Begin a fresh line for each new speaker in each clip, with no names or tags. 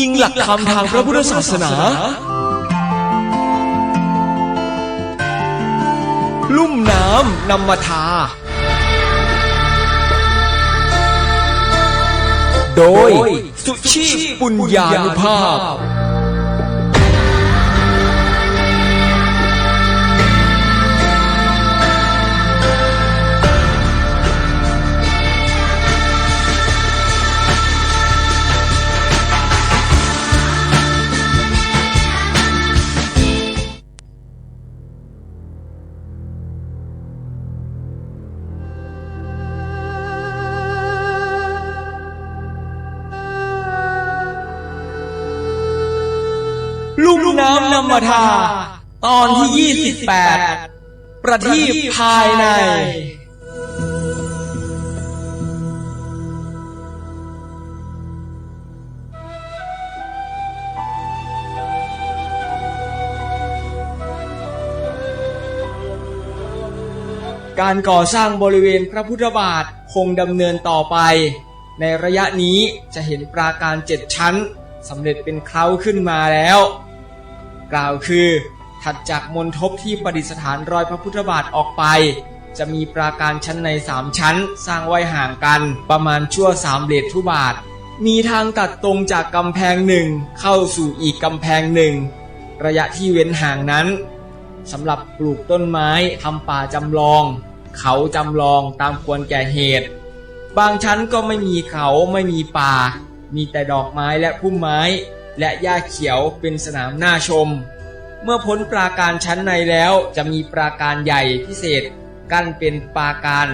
จินตนิยายอิงหลักธรรมทางพระพุทธศาสนา ลุ่มน้ำนำมาทา โดย สุชีพปุญญานุภาพ มาทา ตอนที่ 28 ประทีปภายใน การก่อสร้างบริเวณพระพุทธบาทคงดำเนินต่อไป ในระยะนี้จะเห็นปราการเจ็ดชั้นสำเร็จเป็นเคล้าขึ้นมาแล้ว กล่าวคือ ถัดจากมณฑปที่ประดิษฐานรอยพระพุทธบาทออกไป จะมีปราการชั้นในสามชั้น สร้างไว้ห่างกันประมาณชั่วสามเลททุบาท มีทางตัดตรงจากกำแพงหนึ่งเข้าสู่อีกกำแพงหนึ่ง ระยะที่เว้นห่างนั้นสำหรับปลูกต้นไม้ทำป่าจำลอง เขาจำลองตามควรแก่เหตุ บางชั้นก็ไม่มีเขาไม่มีป่า มีแต่ดอกไม้และพุ่มไม้ และหญ้าเขียวเป็นสนามน่าชม เมื่อพ้นปราการชั้นในแล้วจะมีปราการใหญ่พิเศษ กั้นเป็นปราการ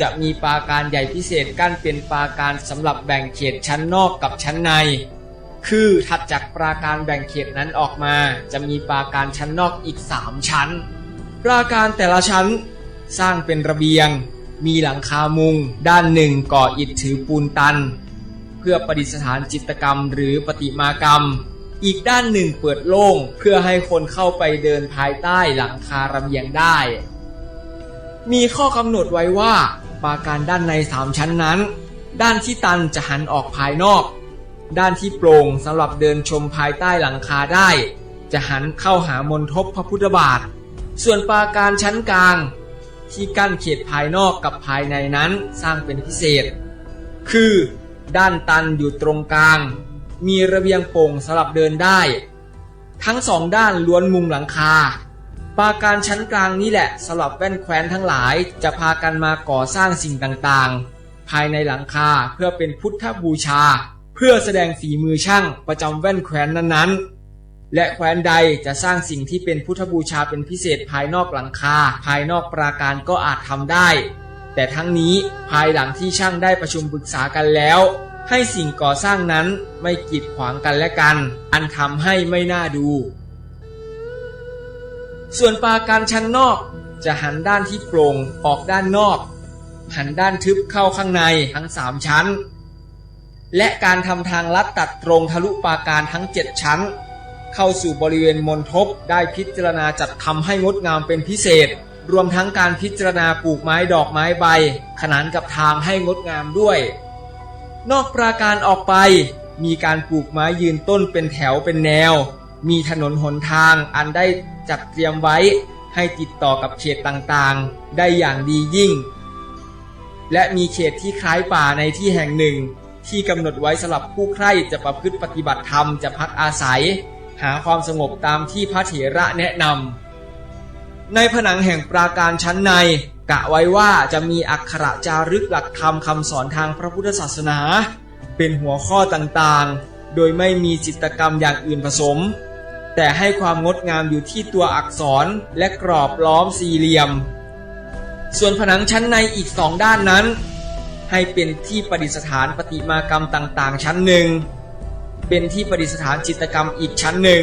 จะมีปราการใหญ่พิเศษกั้นเป็นปราการสำหรับแบ่งเขตชั้นนอกกับชั้นใน คือถัดจากปราการแบ่งเขตนั้นออกมา จะมีปราการชั้นนอกอีกสามชั้น ปราการแต่ละชั้นสร้างเป็นระเบียง มีหลังคามุง ด้านหนึ่งก่ออิฐถือปูนตัน พื่อประดิษฐานจิตกรรมหรือประติมากรรม อีกด้านหนึ่งเปิดโล่งเพื่อให้คนเข้าไปเดินภายใต้หลังคาระเบียงได้ มีข้อกำหนดไว้ว่าปราการด้านในสามชั้นนั้น ด้านที่ตันจะหันออกภายนอก ด้านที่โปร่งสำหรับเดินชมภายใต้หลังคาได้ จะหันเข้าหามณฑปพระพุทธบาท ส่วนปราการชั้นกลาง ที่กั้นเขตภายนอกกับภายในนั้นสร้างเป็นพิเศษ คือ ด้านตันอยู่ตรงกลาง มีระเบียงโป่งสำหรับเดินได้ ทั้งสองด้านล้วนมุงหลังคาปราการชั้นกลางนี้แหละสำหรับแว่นแคว้นทั้งหลายจะพากันมาก่อสร้างสิ่งต่างๆ ภายในหลังคาเพื่อเป็นพุทธบูชา เพื่อแสดงฝีมือช่างประจำแว่นแคว้นนั้นๆและแคว้นใดจะสร้างสิ่งที่เป็นพุทธบูชาเป็นพิเศษภายนอกหลังคา ภายนอกปราการก็อาจทำได้ แต่ทั้งนี้ภายหลังที่ช่างได้ประชุมปรึกษากันแล้ว ให้สิ่งก่อสร้างนั้นไม่กีดขวางกันและกัน อันทำให้ไม่น่าดู ส่วนปาการชั้นนอกจะหันด้านที่โปร่งออกด้านนอก หันด้านทึบเข้าข้างในทั้งสามชั้น และการทำทางลัดตัดตรงทะลุปาการทั้งเจ็ดชั้น เข้าสู่บริเวณมณฑปได้พิจารณาจัดทำให้งดงามเป็นพิเศษ รวมทั้งการพิจารณาปลูกไม้ดอกไม้ใบ ขนานกับทางให้งดงามด้วย นอกปราการออกไป มีการปลูกไม้ยืนต้นเป็นแถวเป็นแนว มีถนนหนทางอันได้จัดเตรียมไว้ ให้ติดต่อกับเขตต่างๆ ได้อย่างดียิ่ง และมีเขตที่คล้ายป่าในที่แห่งหนึ่ง ที่กำหนดไว้สำหรับผู้ใคร่จะประพฤติปฏิบัติธรรมจะพักอาศัย หาความสงบตามที่พระเถระแนะนำ ในผนังแห่งปราการชั้นใน กะไว้ว่าจะมีอักขระจารึกหลักธรรมคำสอนทางพระพุทธศาสนา เป็นหัวข้อต่างๆ โดยไม่มีจิตกรรมอย่างอื่นผสม แต่ให้ความงดงามอยู่ที่ตัวอักษรและกรอบล้อมสี่เหลี่ยม ส่วนผนังชั้นในอีกสองด้านนั้น ให้เป็นที่ประดิษฐานประติมากรรมต่างๆ ชั้นหนึ่ง เป็นที่ประดิษฐานจิตกรรมอีกชั้นหนึ่ง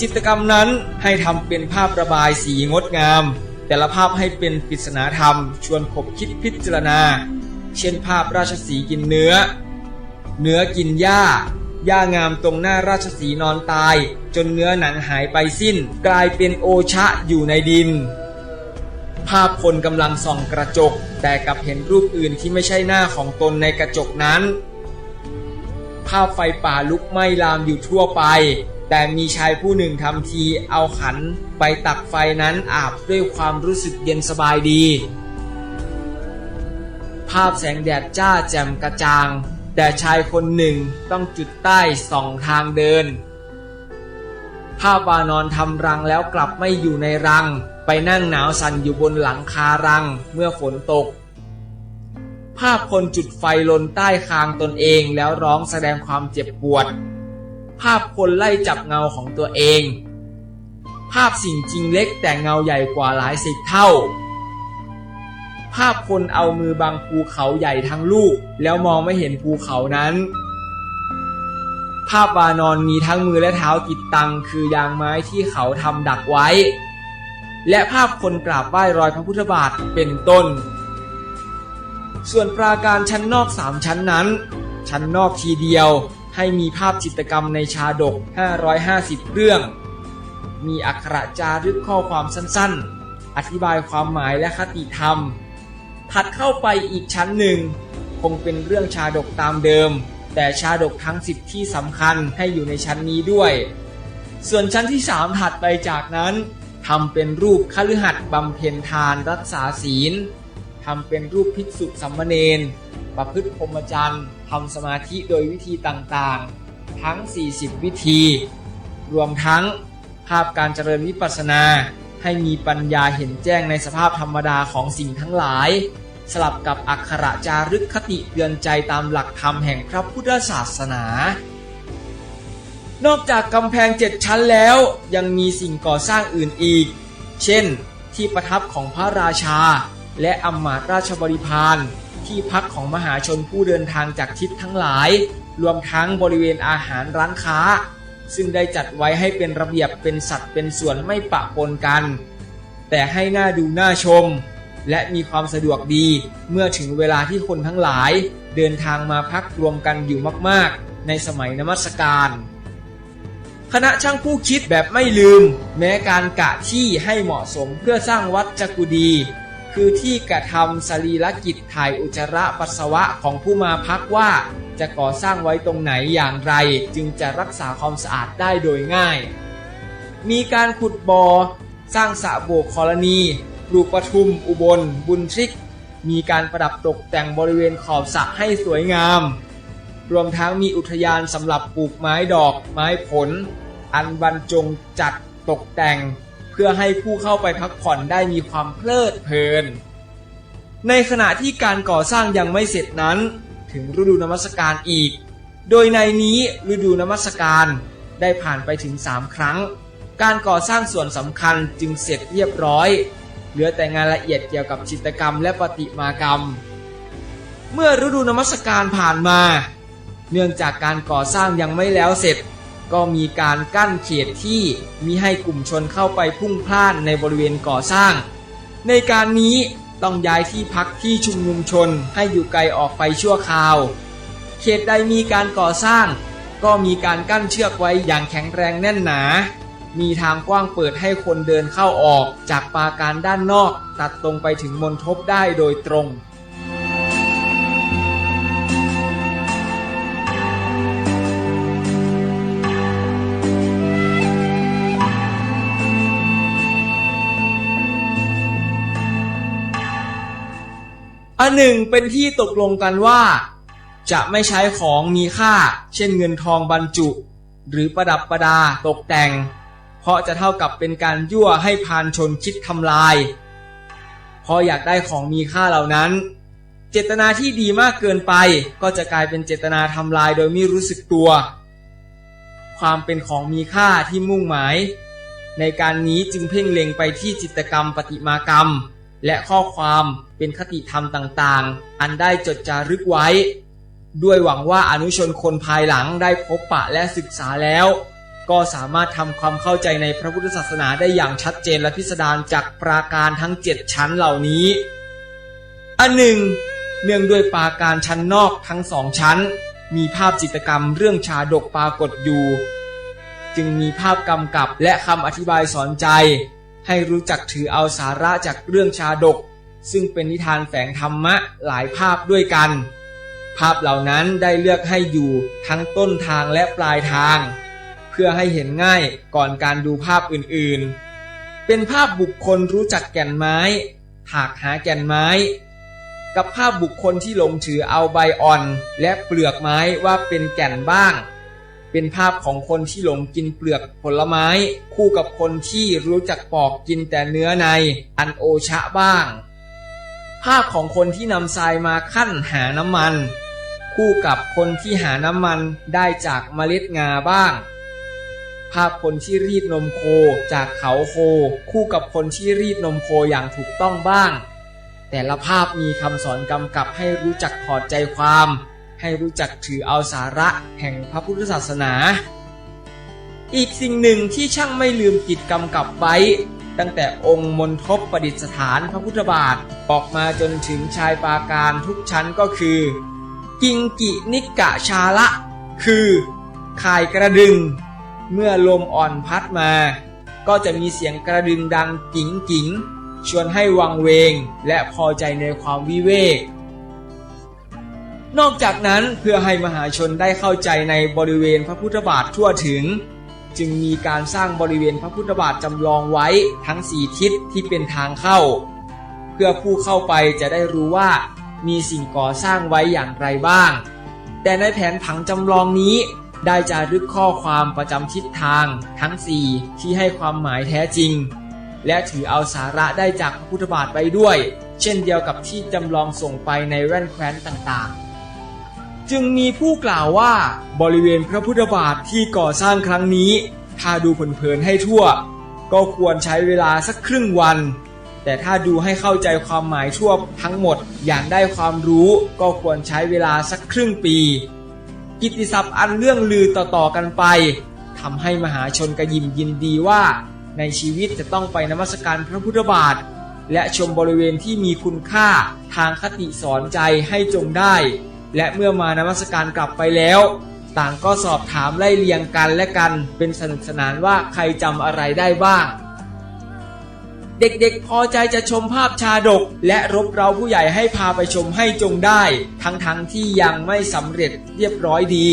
จิตรกรรมนั้นให้ทำเป็นภาพระบายสีงดงาม แต่ละภาพให้เป็นปริศนาธรรม ชวนขบคิดพิจารณา เช่นภาพราชสีกินเนื้อ เนื้อกินหญ้าหญ้างามตรงหน้าราชสีนอนตาย จนเนื้อหนังหายไปสิ้น กลายเป็นโอชะอยู่ในดิน ภาพคนกำลังส่องกระจก แต่กลับเห็นรูปอื่นที่ไม่ใช่หน้าของตนในกระจกนั้น ภาพไฟป่าลุกไหม้ลามอยู่ทั่วไป แต่มีชายผู้หนึ่งทำทีเอาขันไปตักไฟนั้นอาบด้วยความรู้สึกเย็นสบายดี ภาพแสงแดดจ้าแจ่มกระจ่าง แต่ชายคนหนึ่งต้องจุดใต้สองทางเดิน ภาพวานอนทำรังแล้วกลับไม่อยู่ในรัง ไปนั่งหนาวสั่นอยู่บนหลังคารังเมื่อฝนตก ภาพคนจุดไฟลนใต้คางตนเองแล้วร้องแสดงความเจ็บปวด ภาพคนไล่จับเงาของตัวเอง ภาพสิ่งจริงเล็กแต่เงาใหญ่กว่าหลายสิบเท่า ภาพคนเอามือบังภูเขาใหญ่ทั้งลูก แล้วมองไม่เห็นภูเขานั้น ภาพวานอนมีทั้งมือและเท้าติดตัง คือยางไม้ที่เขาทำดักไว้ และภาพคนกราบไหว้รอยพระพุทธบาทเป็นต้น ส่วนปราการชั้นนอกสามชั้นนั้น ชั้นนอกทีเดียว ให้มีภาพจิตรกรรมในชาดก 550 เรื่อง มีอักขระจารึกข้อความสั้นๆ อธิบายความหมายและคติธรรม ถัดเข้าไปอีกชั้นหนึ่ง คงเป็นเรื่องชาดกตามเดิม แต่ชาดกทั้งสิบที่สำคัญให้อยู่ในชั้นนี้ด้วย ส่วนชั้นที่สามถัดไปจากนั้นทำเป็นรูปคฤหัสถ์บำเพ็ญทานรักษาศีลทำเป็นรูปภิกษุสัมมเนนประพฤติพรหมจรรย์ ทำสมาธิโดยวิธีต่างๆ ทั้ง 40 วิธี รวมทั้งภาพการเจริญวิปัสสนา ให้มีปัญญาเห็นแจ้งในสภาพธรรมดาของสิ่งทั้งหลาย สลับกับอักขระจารึกคติเตือนใจตามหลักธรรมแห่งพระพุทธศาสนา นอกจากกำแพงเจ็ดชั้นแล้วยังมีสิ่งก่อสร้างอื่นอีก เช่น ที่ประทับของพระราชา และอำมาตย์ราชบริพาร ที่พักของมหาชนผู้เดินทางจากทิศทั้งหลาย รวมทั้งบริเวณอาหารร้านค้า ซึ่งได้จัดไว้ให้เป็นระเบียบเป็นสัดเป็นส่วนไม่ปะปนกัน แต่ให้หน่าดูน่าชม และมีความสะดวกดีเมื่อถึงเวลาที่คนทั้งหลาย เดินทางมาพักรวมกันอยู่มากๆ ในสมัยนมัสการคณะช่างผู้คิดแบบไม่ลืม แม้การกะที่ให้เหมาะสมเพื่อสร้างวัดจักุดี คือที่กระทำสรีรกิจถ่ายอุจจาระปัสสาวะของผู้มาพักว่า จะก่อสร้างไว้ตรงไหนอย่างไร จึงจะรักษาความสะอาดได้โดยง่าย มีการขุดบอ่อสร้างสระโบกคอลนีปลูกปทุม อุบล บุญทริก มีการประดับตกแต่งบริเวณขอบสระให้สวยงาม รวมทั้งมีอุทยานสำหรับปลูกไม้ดอก ไม้ผล อันบรรจงจัดตกแต่ง เพื่อให้ผู้เข้าไปพักผ่อนได้มีความเพลิดเพลิน ในขณะที่การก่อสร้างยังไม่เสร็จนั้น ถึงฤดูนมัสการอีก โดยในนี้ฤดูนมัสการได้ผ่านไปถึง 3 ครั้ง การก่อสร้างส่วนสำคัญจึงเสร็จเรียบร้อย เหลือแต่งานละเอียดเกี่ยวกับจิตกรรมและประติมากรรม เมื่อฤดูนมัสการผ่านมา เนื่องจากการก่อสร้างยังไม่แล้วเสร็จ ก็มีการกั้นเขตที่มิให้กลุ่มชนเข้าไปพุ่งพล่านในบริเวณก่อสร้าง ในการนี้ต้องย้ายที่พักที่ชุมนุมชนให้อยู่ไกลออกไปชั่วคราว เขตใดมีการก่อสร้าง ก็มีการกั้นเชือกไว้อย่างแข็งแรงแน่นหนา มีทางกว้างเปิดให้คนเดินเข้าออกจากปาการด้านนอก ตัดตรงไปถึงมณฑปได้โดยตรง อันหนึ่งเป็นที่ตกลงกันว่า จะไม่ใช้ของมีค่า เช่นเงินทองบรรจุ หรือประดับประดาตกแต่ง เพราะจะเท่ากับเป็นการยั่วให้พานชนคิดทำลายพออยากได้ของมีค่าเหล่านั้น เจตนาที่ดีมากเกินไปก็จะกลายเป็นเจตนาทำลายโดยไม่รู้สึกตัว ความเป็นของมีค่าที่มุ่งหมาย ในการนี้จึงเพ่งเล็งไปที่จิตกรรมประติมากรรม และข้อความเป็นคติธรรมต่างๆ อันได้จดจารึกไว้ ด้วยหวังว่าอนุชนคนภายหลังได้พบปะและศึกษาแล้ว ก็สามารถทำความเข้าใจในพระพุทธศาสนาได้อย่างชัดเจนและพิสดารจากปราการทั้งเจ็ดชั้นเหล่านี้ อันหนึ่ง เนื่องด้วยปราการชั้นนอกทั้งสองชั้น มีภาพจิตกรรมเรื่องชาดกปรากฏอยู่ จึงมีภาพกำกับและคำอธิบายสอนใจ ให้รู้จักถือเอาสาระจากเรื่องชาดก ซึ่งเป็นนิทานแฝงธรรมะหลายภาพด้วยกัน ภาพเหล่านั้นได้เลือกให้อยู่ทั้งต้นทางและปลายทาง เพื่อให้เห็นง่ายก่อนการดูภาพอื่นๆ เป็นภาพบุคคลรู้จักแก่นไม้ถากหาแก่นไม้ กับภาพบุคคลที่หลงถือเอาใบอ่อน และเปลือกไม้ว่าเป็นแก่นบ้าง เป็นภาพของคนที่หลงกินเปลือกผลไม้ คู่กับคนที่รู้จักปอกกินแต่เนื้อในอันโอชะบ้าง ภาพของคนที่นำทรายมาขั้นหาน้ำมัน คู่กับคนที่หาน้ำมันได้จากเมล็ดงาบ้าง ภาพคนที่รีดนมโคจากเขาโค คู่กับคนที่รีดนมโคอย่างถูกต้องบ้าง แต่ละภาพมีคำสอนกำกับให้รู้จักถอดใจความ ให้รู้จักถือเอาสาระแห่งพระพุทธศาสนา อีกสิ่งหนึ่งที่ช่างไม่ลืมกิจกำกับไว้ ตั้งแต่องค์มณฑปประดิษฐานพระพุทธบาทออกมาจนถึงชายปราการทุกชั้นก็คือ กิงกินิกะชาละ คือข่ายกระดึง เมื่อลมอ่อนพัดมา ก็จะมีเสียงกระดึงดังกิ๋งกิ๋งชวนให้วังเวงและพอใจในความวิเวก นอกจากนั้นเพื่อให้มหาชนได้เข้าใจในบริเวณพระพุทธบาททั่วถึง จึงมีการสร้างบริเวณพระพุทธบาทจำลองไว้ทั้งสี่ทิศที่เป็นทางเข้า เพื่อผู้เข้าไปจะได้รู้ว่ามีสิ่งก่อสร้างไว้อย่างไรบ้าง แต่ในแผนผังจำลองนี้ได้จารึกข้อความประจำทิศทางทั้ง 4 ที่ให้ความหมายแท้จริง และถือเอาสาระได้จากพระพุทธบาทไปด้วย เช่นเดียวกับที่จำลองส่งไปในแว่นแคว้นต่างๆ จึงมีผู้กล่าวว่าบริเวณพระพุทธบาทที่ก่อสร้างครั้งนี้ ถ้าดูเผินๆให้ทั่ว ก็ควรใช้เวลาสักครึ่งวัน แต่ถ้าดูให้เข้าใจความหมายทั่วทั้งหมดอย่างได้ความรู้ก็ควรใช้เวลาสักครึ่งปี กิตติศัพท์อันเรื่องลือต่อๆกันไปทำให้มหาชนกระยิมยินดีว่า ในชีวิตจะต้องไปนมัสการพระพุทธบาท และชมบริเวณที่มีคุณค่าทางคติสอนใจให้จงได้ และเมื่อมานมัสการกลับไปแล้ว ต่างก็สอบถามไล่เลียงกันและกันเป็นสนุกสนานว่าใครจำอะไรได้บ้าง เด็กๆพอใจจะชมภาพชาดก และรบเราผู้ใหญ่ให้พาไปชมให้จงได้ ทั้งๆทที่ยังไม่สำเร็จเรียบร้อยดี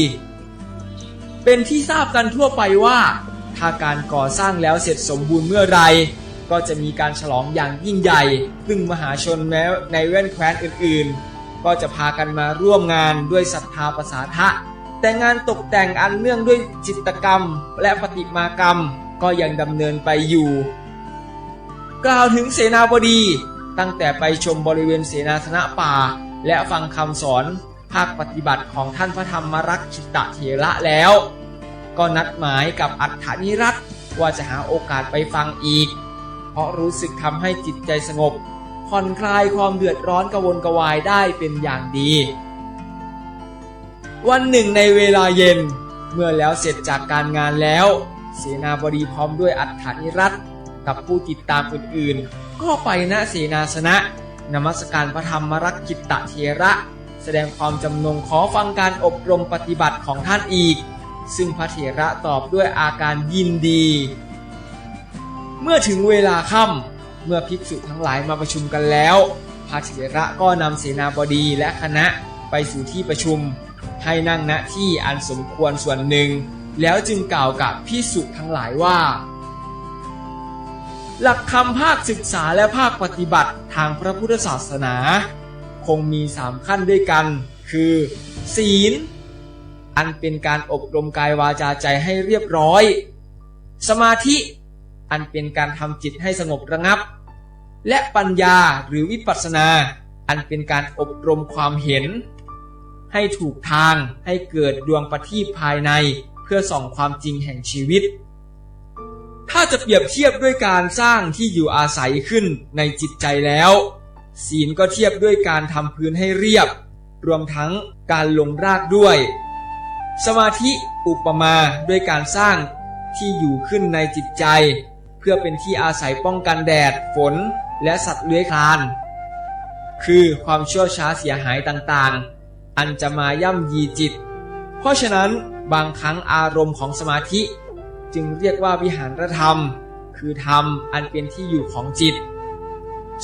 เป็นที่ทราบกันทั่วไปว่า ถ้าการก่อสร้างแล้วเสร็จสมบูรณ์เมื่อไรก็จะมีการฉลองอย่างยิ่งใหญ่ซึ่งมหาชนแม้ในแว่นแคว้นอื่นๆ ก็จะพากันมาร่วมงานด้วยศรัทธาประสาทะ แต่งานตกแต่งอันเนื่องด้วยจิตกรรม และประติมากรรมก็ยังดำเนินไปอยู่ กล่าวถึงเสนาบดีตั้งแต่ไปชมบริเวณเสนาสนะป่า และฟังคำสอนภาคปฏิบัติของท่านพระธรรมรักขิตะเถระแล้ว ก็นัดหมายกับอัฏฐานิรัตว่าจะหาโอกาสไปฟังอีก เพราะรู้สึกทำให้จิตใจสงบ ผ่อนคลายความเดือดร้อนกระวนกระวายได้เป็นอย่างดี วันหนึ่งในเวลาเย็น เมื่อแล้วเสร็จจากการงานแล้ว เสนาบดีพร้อมด้วยอัฏฐานิรัตน์กับผู้ติดตามอื่นๆ ก็ไปณเสนาสนะนมัสการพระธรรมรักกิตตะเทระ แสดงความจำนงขอฟังการอบรมปฏิบัติของท่านอีก ซึ่งพระเถระตอบด้วยอาการยินดี เมื่อถึงเวลาค่ำ เมื่อภิกษุทั้งหลายมาประชุมกันแล้วพระเถระก็นำเสนาบดีและคณะไปสู่ที่ประชุม ให้นั่งณที่อันสมควรส่วนหนึ่ง แล้วจึงกล่าวกับภิกษุทั้งหลายว่า หลักคำภาคศึกษาและภาคปฏิบัติทางพระพุทธศาสนา คงมีสามขั้นด้วยกัน คือ ศีล อันเป็นการอบรมกายวาจาใจให้เรียบร้อย สมาธิ อันเป็นการทำจิตให้สงบระงับ และปัญญาหรือวิปัสสนา อันเป็นการอบรมความเห็น ให้ถูกทางให้เกิดดวงประทีปภายในเพื่อส่องความจริงแห่งชีวิต ถ้าจะเปรียบเทียบด้วยการสร้างที่อยู่อาศัยขึ้นในจิตใจแล้ว ศีลก็เทียบด้วยการทำพื้นให้เรียบ รวมทั้งการลงรากด้วย สมาธิอุปมาด้วยการสร้างที่อยู่ขึ้นในจิตใจ เพื่อเป็นที่อาศัยป้องกันแดดฝน และสัตว์เลื้อยคลาน คือความชั่วช้าเสียหายต่างๆ อันจะมาย่ำยีจิต เพราะฉะนั้นบางครั้งอารมณ์ของสมาธิ จึงเรียกว่าวิหารธรรม คือธรรมอันเป็นที่อยู่ของจิต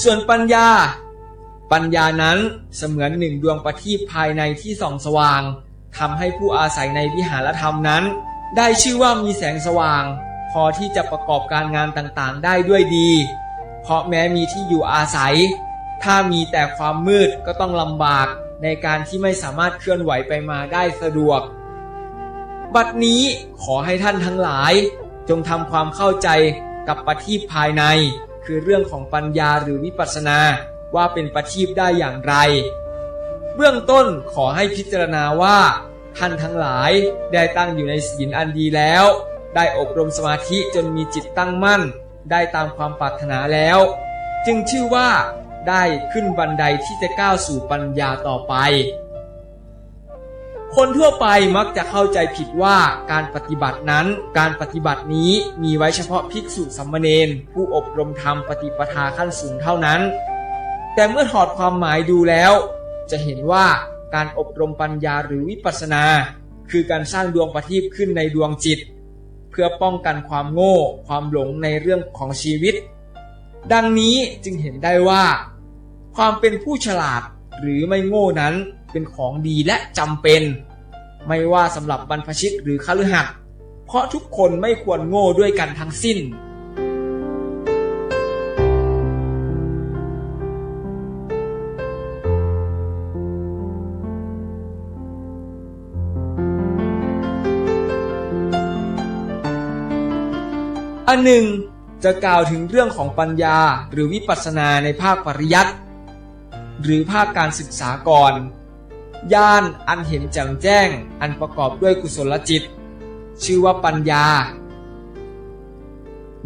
ส่วนปัญญา ปัญญานั้นเสมือนหนึ่งดวงประทีปภายในที่ส่องสว่างทำให้ผู้อาศัยในวิหารธรรมนั้น ได้ชื่อว่ามีแสงสว่าง พอที่จะประกอบการงานต่างๆ ได้ด้วยดี เพราะแม้มีที่อยู่อาศัย ถ้ามีแต่ความมืดก็ต้องลำบากในการที่ไม่สามารถเคลื่อนไหวไปมาได้สะดวก บัดนี้ขอให้ท่านทั้งหลาย จงทำความเข้าใจกับปฏิภายใน คือเรื่องของปัญญาหรือวิปัสสนาว่าเป็นปฏิบได้อย่างไร เบื้องต้นขอให้พิจารณาว่า ท่านทั้งหลายได้ตั้งอยู่ในศีลอันดีแล้ว ได้อบรมสมาธิจนมีจิตตั้งมั่น ได้ตามความปรารถนาแล้ว จึงชื่อว่าได้ขึ้นบันไดที่จะก้าวสู่ปัญญาต่อไป คนทั่วไปมักจะเข้าใจผิดว่าการปฏิบัตินั้น การปฏิบัตินี้มีไว้เฉพาะภิกษุสัมมเนนผู้อบรมธรรมปฏิปทาขั้นสูงเท่านั้น แต่เมื่อถอดความหมายดูแล้ว จะเห็นว่าการอบรมปัญญาหรือวิปัสสนา คือการสร้างดวงประทีปขึ้นในดวงจิต เพื่อป้องกันความโง่ ความหลงในเรื่องของชีวิต ดังนี้จึงเห็นได้ว่า ความเป็นผู้ฉลาดหรือไม่โง่นั้นเป็นของดีและจำเป็น ไม่ว่าสำหรับบรรพชิตหรือคฤหัสถ์เพราะทุกคนไม่ควรโง่ด้วยกันทั้งสิ้น อันหนึ่งจะกล่าวถึงเรื่องของปัญญาหรือวิปัสสนาในภาคปริยัติหรือภาคการศึกษาก่อนญาณอันเห็นแจ่มแจ้ง อันประกอบด้วยกุศลจิต ชื่อว่าปัญญา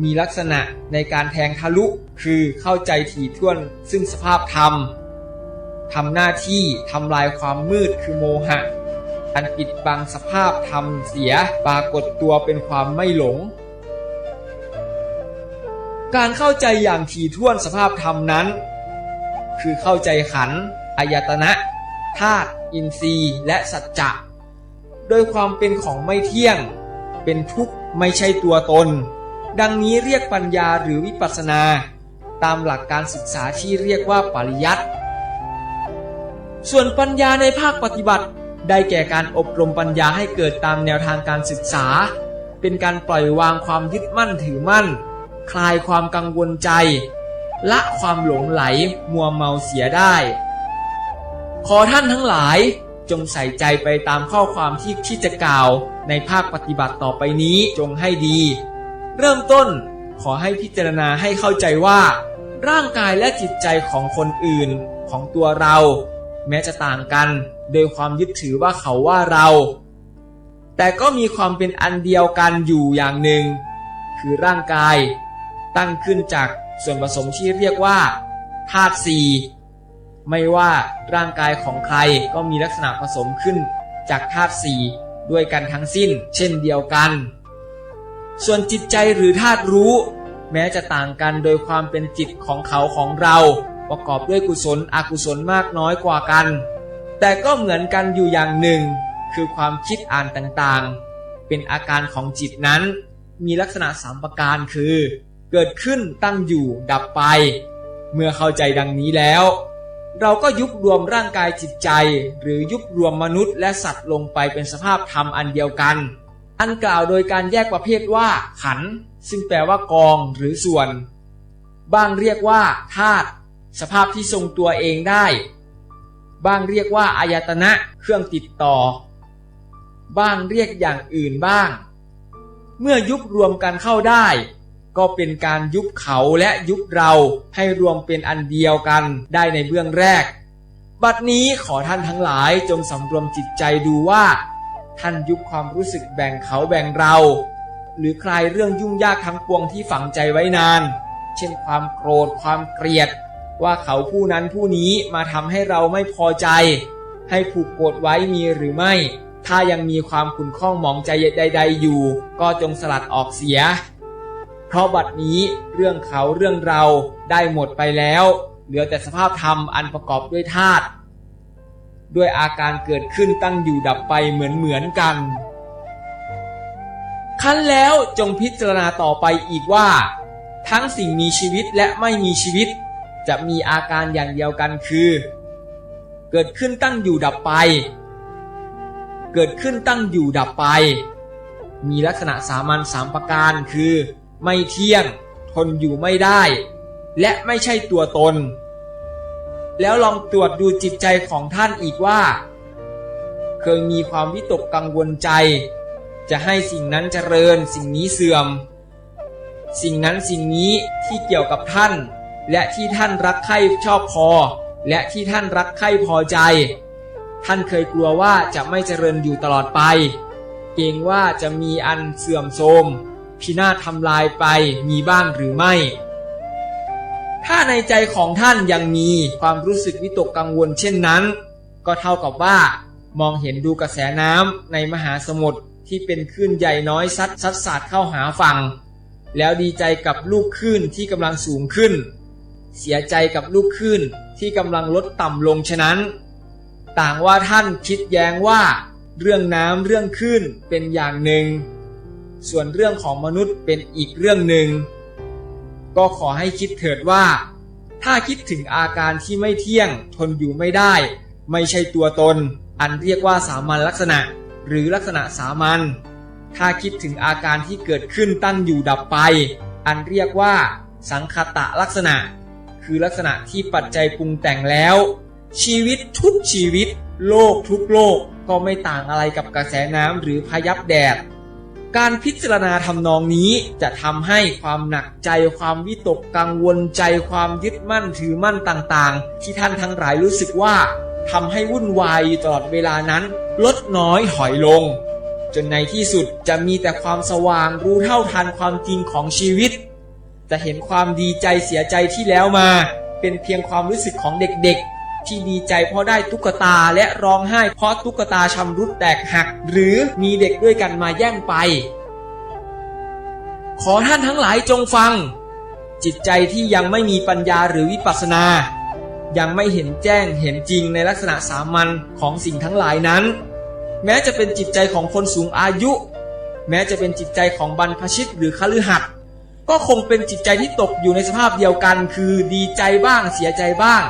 มีลักษณะในการแทงทะลุคือเข้าใจถี่ถ้วนซึ่งสภาพธรรมทำหน้าที่ทำลายความมืดคือโมหะ อันปิดบังสภาพธรรมเสียปรากฏตัวเป็นความไม่หลง การเข้าใจอย่างถี่ถ้วนสภาพธรรมนั้น คือเข้าใจขันอายตนะธาตุอินทรีย์และสัจจะโดยความเป็นของไม่เที่ยง เป็นทุกข์ไม่ใช่ตัวตน ดังนี้เรียกปัญญาหรือวิปัสสนา ตามหลักการศึกษาที่เรียกว่าปริยัติส่วนปัญญาในภาคปฏิบัติ ได้แก่การอบรมปัญญาให้เกิดตามแนวทางการศึกษา เป็นการปล่อยวางความยึดมั่นถือมั่น คลายความกังวลใจ ละความหลงไหลมัวเมาเสียได้ ขอท่านทั้งหลายจงใส่ใจไปตามข้อความที่ที่จะกล่าวในภาคปฏิบัติต่อไปนี้จงให้ดี เริ่มต้นขอให้พิจารณาให้เข้าใจว่า ร่างกายและจิตใจของคนอื่นของตัวเรา แม้จะต่างกัน โดยความยึดถือว่าเขาว่าเรา แต่ก็มีความเป็นอันเดียวกันอยู่อย่างหนึ่ง คือร่างกาย ตั้งขึ้นจากส่วนผสมที่เรียกว่าธาตุสีไม่ว่าร่างกายของใครก็มีลักษณะผสมขึ้นจากธาตุสีด้วยกันทั้งสิ้น เช่นเดียวกัน ส่วนจิตใจหรือธาตุรู้ แม้จะต่างกันโดยความเป็นจิตของเขาของเรา ประกอบด้วยกุศลอกุศลมากน้อยกว่ากัน แต่ก็เหมือนกันอยู่อย่างหนึ่ง คือความคิดอ่านต่างๆ เป็นอาการของจิตนั้น มีลักษณะสามประการคือ เกิดขึ้นตั้งอยู่ดับไป เมื่อเข้าใจดังนี้แล้ว เราก็ยุบรวมร่างกายจิตใจ หรือยุบรวมมนุษย์และสัตว์ลงไปเป็นสภาพธรรมอันเดียวกัน อันกล่าวโดยการแยกประเภทว่า ขัน ซึ่งแปลว่ากองหรือส่วน บ้างเรียกว่าธาตุสภาพที่ทรงตัวเองได้ บ้างเรียกว่าอายตนะเครื่องติดต่อ บ้างเรียกอย่างอื่นบ้าง เมื่อยุบรวมกันเข้าได้ ก็เป็นการยุบเขาและยุบเราให้รวมเป็นอันเดียวกันได้ในเบื้องแรก บัดนี้ขอท่านทั้งหลายจงสำรวมจิตใจดูว่า ท่านยุบความรู้สึกแบ่งเขาแบ่งเรา หรือคลายเรื่องยุ่งยากทั้งปวงที่ฝังใจไว้นาน เช่นความโกรธความเกลียด ว่าเขาผู้นั้นผู้นี้มาทำให้เราไม่พอใจ ให้ผูกโกรธไว้มีหรือไม่ถ้ายังมีความขุ่นข้องหมองใจใด ๆ อยู่ ก็จงสลัดออกเสีย เพราะบัดนี้เรื่องเขาเรื่องเราได้หมดไปแล้ว เหลือแต่สภาพธรรมอันประกอบด้วยธาตุด้วยอาการเกิดขึ้นตั้งอยู่ดับไปเหมือนเหมือนกัน ขั้นแล้วจงพิจารณาต่อไปอีกว่า ทั้งสิ่งมีชีวิตและไม่มีชีวิต จะมีอาการอย่างเดียวกันคือ เกิดขึ้นตั้งอยู่ดับไป เกิดขึ้นตั้งอยู่ดับไป มีลักษณะสามัญสามประการคือ ไม่เที่ยง ทนอยู่ไม่ได้ และไม่ใช่ตัวตน แล้วลองตรวจดูจิตใจของท่านอีกว่า เคยมีความวิตกกังวลใจ จะให้สิ่งนั้นเจริญสิ่งนี้เสื่อม สิ่งนั้นสิ่งนี้ที่เกี่ยวกับท่าน และที่ท่านรักใคร่ชอบพอ และที่ท่านรักใคร่พอใจ ท่านเคยกลัวว่าจะไม่เจริญอยู่ตลอดไปเกรงว่าจะมีอันเสื่อมโทรม พินาศทำลายไปมีบ้างหรือไม่ ถ้าในใจของท่านยังมีความรู้สึกวิตกกังวลเช่นนั้น ก็เท่ากับว่า มองเห็นดูกระแสน้ำในมหาสมุทรที่เป็นคลื่นใหญ่น้อยซัดซัดสาดเข้าหาฝั่ง แล้วดีใจกับลูกคลื่นที่กำลังสูงขึ้น เสียใจกับลูกคลื่นที่กำลังลดต่ำลงฉะนั้น ต่างว่าท่านคิดแย้งว่า เรื่องน้ำเรื่องคลื่นเป็นอย่างหนึ่ง ส่วนเรื่องของมนุษย์เป็นอีกเรื่องหนึ่ง ก็ขอให้คิดเถิดว่า ถ้าคิดถึงอาการที่ไม่เที่ยง ทนอยู่ไม่ได้ ไม่ใช่ตัวตน อันเรียกว่าสามัญลักษณะ หรือลักษณะสามัญ ถ้าคิดถึงอาการที่เกิดขึ้นตั้งอยู่ดับไป อันเรียกว่า สังคตะลักษณะ คือลักษณะที่ปัจจัยปรุงแต่งแล้ว ชีวิตทุกชีวิต โลกทุกโลกก็ไม่ต่างอะไรกับกระแสน้ำหรือพายับแดด การพิจารณาทำนองนี้ จะทำให้ความหนักใจความวิตกกังวลใจความยึดมั่นถือมั่นต่างๆ ที่ท่านทั้งหลายรู้สึกว่าทำให้วุ่นวายตลอดเวลานั้น ลดน้อยถอยลง จนในที่สุดจะมีแต่ความสว่างรู้เท่าทันความจริงของชีวิต จะเห็นความดีใจเสียใจที่แล้วมา เป็นเพียงความรู้สึกของเด็กๆ ที่ดีใจเพราะได้ตุ๊กตาและร้องไห้เพราะตุ๊กตาชำรุดแตกหัก หรือมีเด็กด้วยกันมาแย่งไป ขอท่านทั้งหลายจงฟัง จิตใจที่ยังไม่มีปัญญาหรือวิปัสสนา ยังไม่เห็นแจ้งเห็นจริงในลักษณะสามัญของสิ่งทั้งหลายนั้น แม้จะเป็นจิตใจของคนสูงอายุ แม้จะเป็นจิตใจของบรรพชิตหรือคฤหัสถ์ก็คงเป็นจิตใจที่ตกอยู่ในสภาพเดียวกัน คือดีใจบ้างเสียใจบ้าง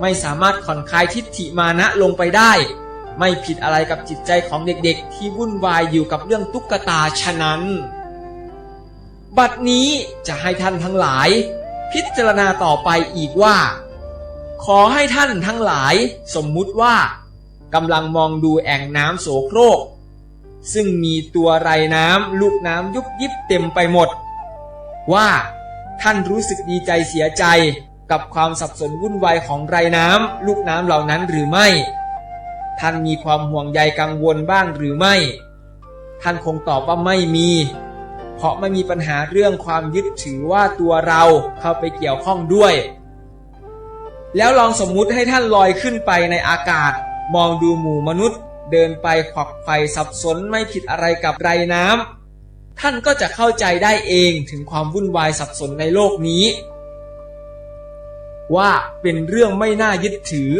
ไม่สามารถผ่อนคลายทิฏฐิมานะลงไปได้ ไม่ผิดอะไรกับจิตใจของเด็กๆ ที่วุ่นวายอยู่กับเรื่องตุ๊กตาฉะนั้น บัดนี้จะให้ท่านทั้งหลาย พิจารณาต่อไปอีกว่า ขอให้ท่านทั้งหลายสมมุติว่ากำลังมองดูแอ่งน้ำโสโครก ซึ่งมีตัวไรน้ำลูกน้ำยุบยิบเต็มไปหมด ว่าท่านรู้สึกดีใจเสียใจ กับความสับสนวุ่นวายของไรน้ำลูกน้ำเหล่านั้นหรือไม่ ท่านมีความห่วงใยกังวลบ้างหรือไม่ ท่านคงตอบว่าไม่มี เพราะไม่มีปัญหาเรื่องความยึดถือว่าตัวเราเข้าไปเกี่ยวข้องด้วย แล้วลองสมมุติให้ท่านลอยขึ้นไปในอากาศ มองดูหมู่มนุษย์ เดินไปขวักไขว่สับสนไม่ผิดอะไรกับไรน้ำท่านก็จะเข้าใจได้เองถึงความวุ่นวายสับสนในโลกนี้ ว่าเป็นเรื่องไม่น่ายึดถือ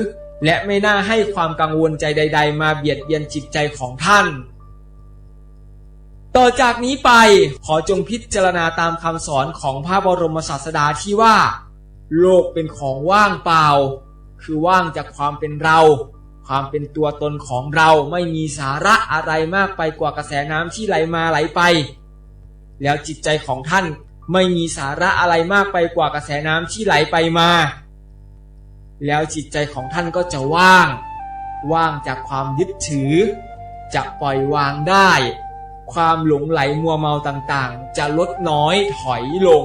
และไม่น่าให้ความกังวลใจใด ๆ มาเบียดเบียนจิตใจของท่าน ต่อจากนี้ไปขอจงพิจารณาตามคำสอนของพระบรมศาสดาที่ว่า โลกเป็นของว่างเปล่า คือว่างจากความเป็นเรา ความเป็นตัวตนของเราไม่มีสาระอะไรมากไปกว่ากระแสน้ำที่ไหลมาไหลไป แล้วจิตใจของท่าน ไม่มีสาระอะไรมากไปกว่ากระแสน้ำที่ไหลไปมา แล้วจิตใจของท่านก็จะว่าง ว่างจากความยึดถือ จะปล่อยวางได้ ความหลงไหลมัวเมาต่างๆ จะลดน้อยถอยลง